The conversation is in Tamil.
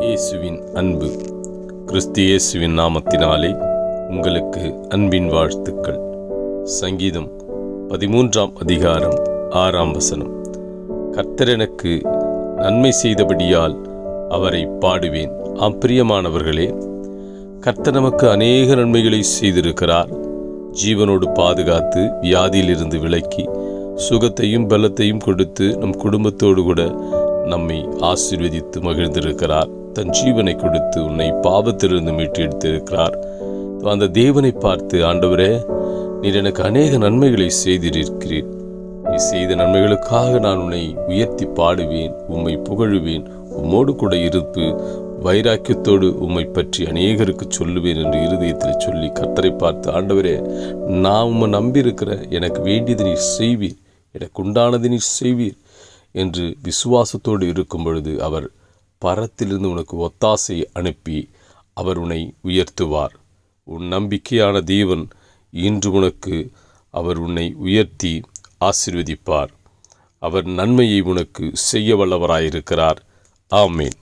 இயேசுவின் அன்பு. கிறிஸ்து இயேசுவின் நாமத்தினாலே உங்களுக்கு அன்பின் வாழ்த்துக்கள். சங்கீதம் பதிமூன்றாம் அதிகாரம் ஆறாம் வசனம். கர்த்தரனுக்கு நன்மை செய்தபடியால் அவரை பாடுவேன். ஆம் பிரியமானவர்களே கர்த்தர் நமக்கு அநேக நன்மைகளை செய்திருக்கிறார். ஜீவனோடு பாதுகாத்து வியாதியிலிருந்து விலக்கி சுகத்தையும் பலத்தையும் கொடுத்து நம் குடும்பத்தோடு கூட நம்மை ஆசீர்வதித்து மகிழ்ந்திருக்கிறார். தன் ஜீவனை கொடுத்து உன்னை பாவத்திலிருந்து மீட்டெடுத்திருக்கிறார் அந்த தேவனை பார்த்து ஆண்டவரே நீர் எனக்கு அநேக நன்மைகளை செய்திருக்கிறீர். நீ செய்த நன்மைகளுக்காக நான் உன்னை உயர்த்தி பாடுவேன் உம்மை புகழுவேன் உம்மோடு கூட இருப்பு வைராக்கியத்தோடு உம்மை பற்றி அநேகருக்கு சொல்லுவேன் என்று இருதயத்தில் சொல்லி கர்த்தரை பார்த்து ஆண்டவரே நான் உம்மை நம்பியிருக்கிற எனக்கு வேண்டியது நீர் செய்வீர் எனக்கு உண்டானது நீர் செய்வீர் என்று விசுவாசத்தோடு இருக்கும் பொழுது அவர் பரத்திலிருந்து உனக்கு ஒத்தாசை அனுப்பி அவர் உன்னை உயர்த்துவார். உன் நம்பிக்கையான தேவன் இன்று உனக்கு அவர் உன்னை உயர்த்தி ஆசிர்வதிப்பார். அவர் நன்மையை உனக்கு செய்ய வல்லவராயிருக்கிறார். ஆமேன்.